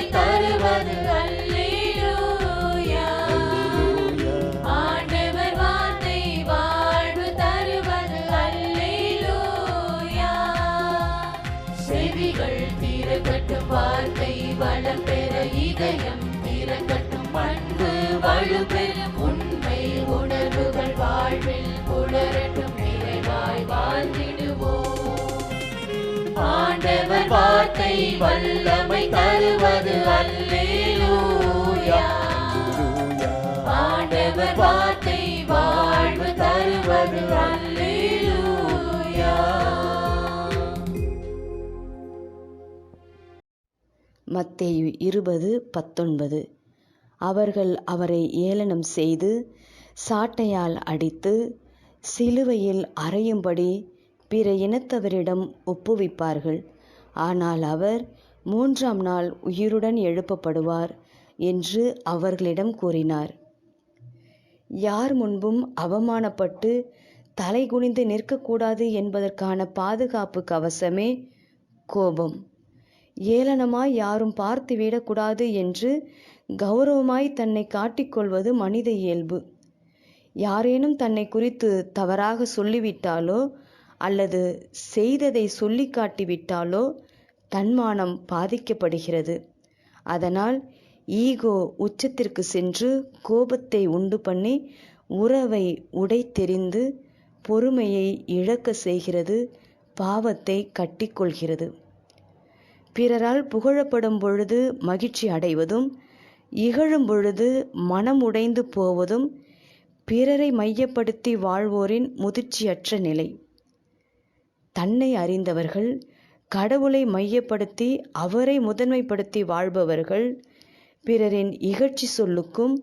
வல்லமை தருவது அல்லேலூயா. ஆண்டவர் வார்த்தை வாழ்வு தருவது அல்லேலூயா. செவிகள் திறக்கட்டும் வார்த்தை வளம் பெற இதயம் திறக்கட்டும் அன்பு வலுப்பெறும் உண்மை உணர்வுகள் வாழ்வில் புலரட்டும் நிறைவாய் வாழ்ந்திடுவோம். ஆண்டவர் வார்த்தை வல்லமை தருவது. அல்லேலூயா. ஆண்டவர் வார்த்தை வாழ்வு தருவது. அல்லேலூயா. மத்தேயு இருபது பத்தொன்பது. அவர்கள் அவரை ஏளனம் செய்து சாட்டையால் அடித்து சிலுவையில் அறையும்படி பிற இனத்தவரிடம் ஒப்புவிப்பார்கள். ஆனால் அவர் மூன்றாம் நாள் உயிருடன் எழுப்பப்படுவார் என்று அவர்களிடம் கூறினார். யார் முன்பும் அவமானப்பட்டு தலை குனிந்து நிற்கக்கூடாது என்பதற்கான பாதுகாப்பு கவசமே கோபம். ஏளனமாய் யாரும் பார்த்து விடக்கூடாது என்று கௌரவமாய் தன்னை காட்டிக்கொள்வது மனித இயல்பு. யாரேனும் தன்னை குறித்து தவறாக சொல்லிவிட்டாலோ அல்லது செய்ததை சொல்லி காட்டிவிட்டாலோ தன்மானம் பாதிக்கப்படுகிறது. அதனால் ஈகோ உச்சத்திற்கு சென்று கோபத்தை உண்டு பண்ணி உறவை உடைத்தெறிந்து பொறுமையை இழக்க செய்கிறது பாவத்தை கட்டிக்கொள்கிறது. பிறரால் புகழப்படும் பொழுது மகிழ்ச்சி அடைவதும் இகழும் பொழுது மனம் உடைந்து போவதும் பிறரை மையப்படுத்தி வாழ்வோரின் முதிர்ச்சியற்ற நிலை. தன்னை அறிந்தவர்கள் கடவுளை மையப்படுத்தி அவரை முதன்மைப்படுத்தி வாழ்பவர்கள் பிறரின் இகழ்ச்சி சொல்லுக்கும்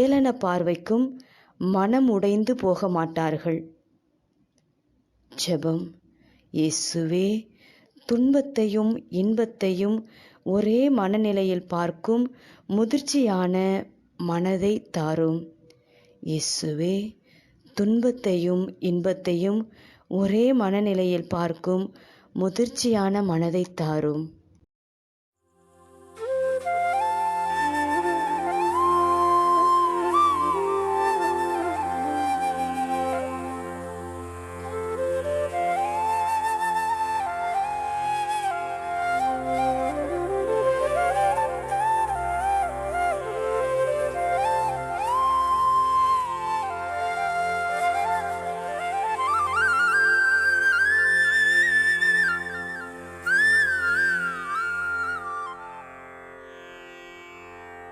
ஏளன பார்வைக்கும் மனம் உடைந்து போக மாட்டார்கள். ஜெபம். இயேசுவே துன்பத்தையும் இன்பத்தையும் ஒரே மனநிலையில் பார்க்கும் முதிர்ச்சியான மனதை தாரும். இயேசுவே துன்பத்தையும் இன்பத்தையும் ஒரே மனநிலையில் பார்க்கும் முதிர்ச்சியான மனதை தாரும்.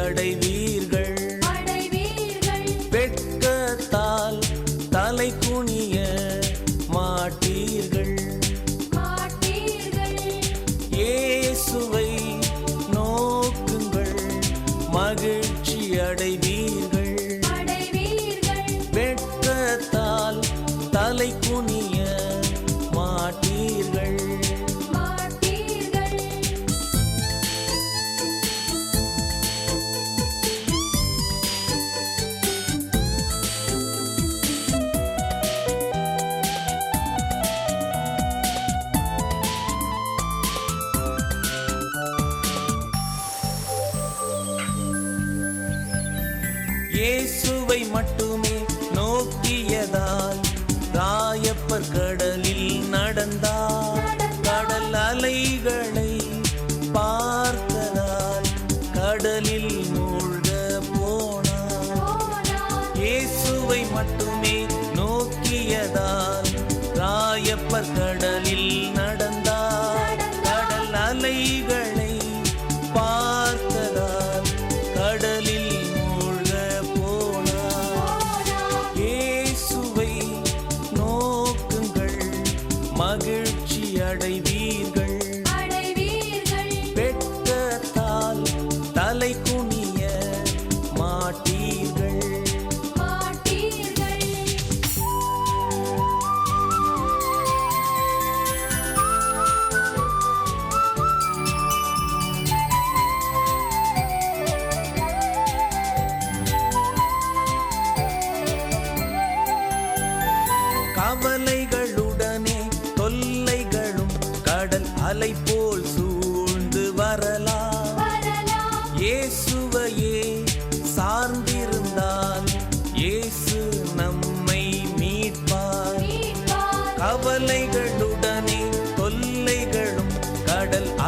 மகிழ்ச்சி இயேசுவை மட்டுமே நோக்கியதால் ராயப்பர் கடலில் நடந்தார். கடல் அலைகளை பார்த்ததால் கடலில் மூழ்க போனார். இயேசுவை மட்டுமே நோக்கியதால் ராயப்பர் கடலில்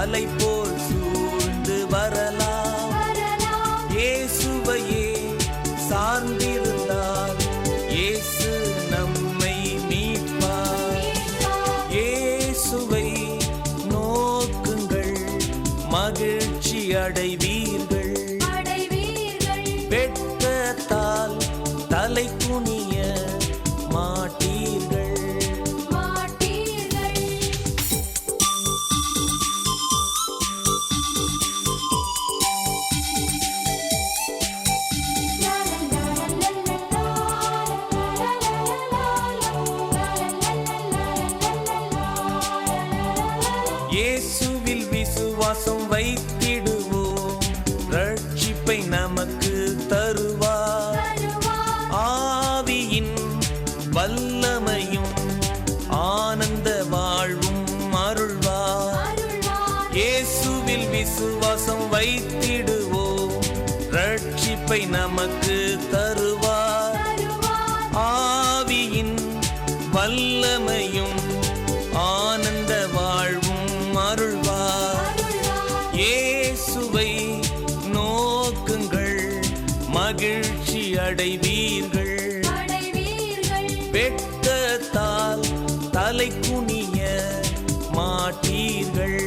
கடல் ரட்சிப்பை நமக்கு தருவார். ஆவியின் வல்லமையும் ஆனந்த வாழ்வும் அருள்வார். இயேசுவில் விசுவாசம் வைத்திடுவோம். ரட்சிப்பை நமக்கு தருவார். ஆவியின் வல்லமையும் ஆனந்த வாழ்வும் அருள்வார். இயேசுவை மகிழ்ச்சி அடைவீர்கள் வெட்கத்தால் தலை குனிய மாட்டீர்கள்.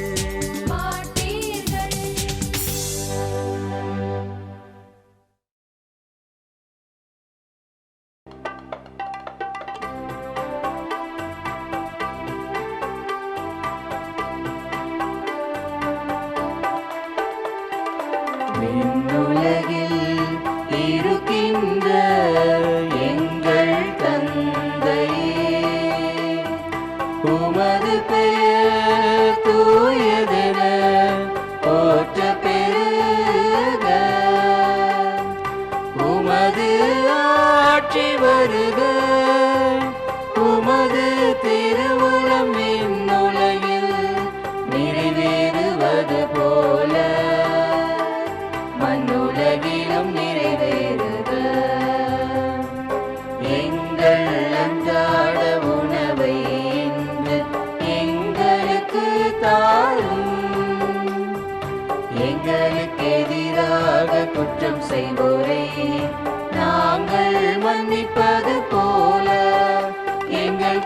இருக்கின்ற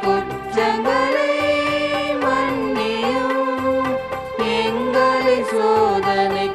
குற்றங்களை மன்னியும் எங்களை சோதனை